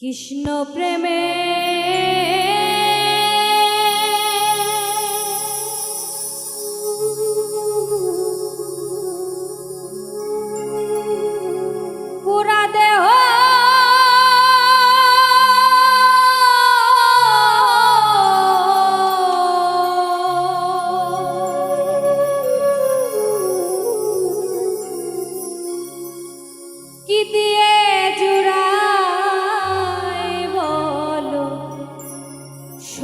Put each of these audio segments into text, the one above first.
কৃষ্ণ প্রেমে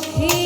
সখী